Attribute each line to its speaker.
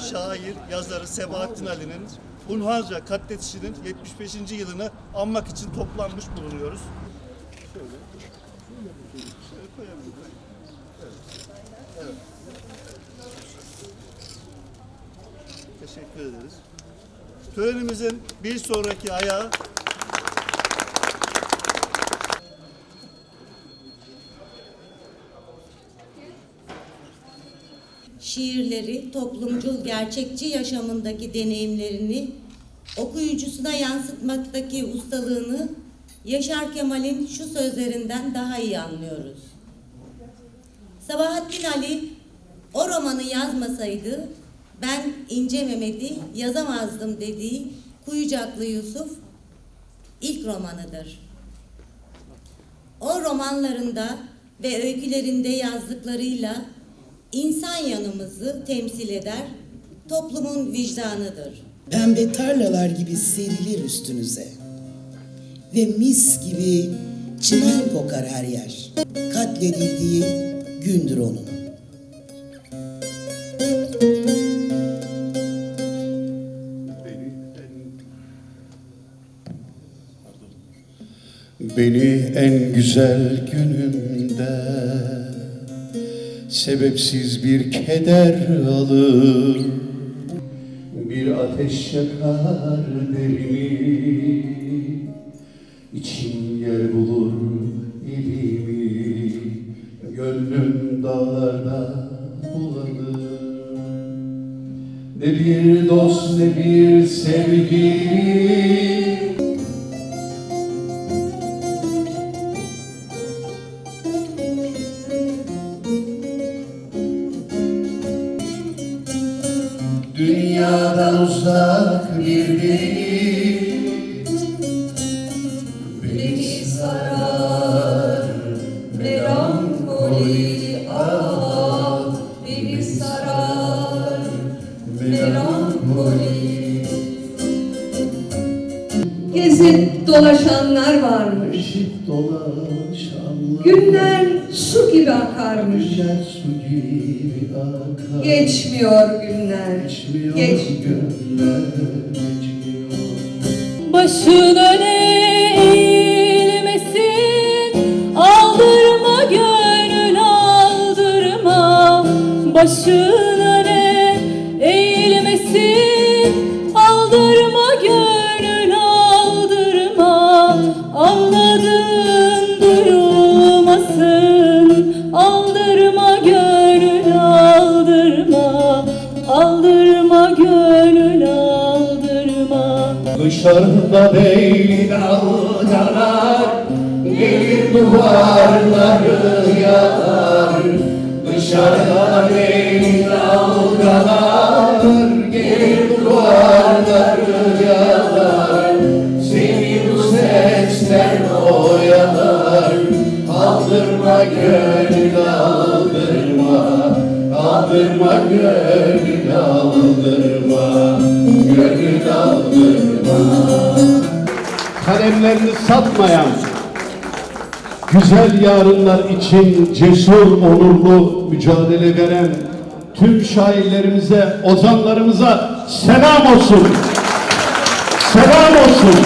Speaker 1: şair, yazarı Sebahattin Ali'nin hunharca katledişinin 75. yılını anmak için toplanmış bulunuyoruz. Evet. Teşekkür ederiz. Törenimizin bir sonraki ayağı
Speaker 2: şiirleri toplumcul gerçekçi yaşamındaki deneyimlerini okuyucusuna yansıtmaktaki ustalığını Yaşar Kemal'in şu sözlerinden daha iyi anlıyoruz. Sabahattin Ali o romanı yazmasaydı ben İnce Mehmet'i yazamazdım dediği Kuyucaklı Yusuf ilk romanıdır. O romanlarında ve öykülerinde yazdıklarıyla insan yanımızı temsil eder, toplumun vicdanıdır.
Speaker 3: Pembe tarlalar gibi serilir üstünüze. Ve mis gibi çimen kokar her yer. Katledildiği gündür onun.
Speaker 4: Beni en güzel günümde sebepsiz bir keder alır. Bir ateş yakar derimi. İçim yer bulur ilimi. Gönlüm dağlarda bulanır. Ne bir dost ne bir sevgili Dünyadan uzak bir Beni sarar Melankoli ah Beni sarar Melankoli.
Speaker 5: Gezip dolaşanlar varmış.
Speaker 4: Dolaşanlar
Speaker 5: Günler su gibi akarmış.
Speaker 4: Güzel su gibi akar
Speaker 5: Geçmiyor günler.
Speaker 4: Geçmiyor
Speaker 5: Geç.
Speaker 4: günler geçmiyor
Speaker 6: Başın öne eğilmesin Aldırma gönül aldırma Başın öne eğilmesin Aldırma gönül aldırma.
Speaker 4: Dışarıda değil dalgalar Gelir duvarları yalar Dışarıda değil dalgalar Gelir duvarları yalar Seni bu sesler oyalar Aldırma gönül aldırma Aldırma gönül aldırma Gönül aldırma Kalemlerini satmayan Güzel yarınlar için cesur, onurlu mücadele veren tüm şairlerimize, ozanlarımıza selam olsun. Selam olsun.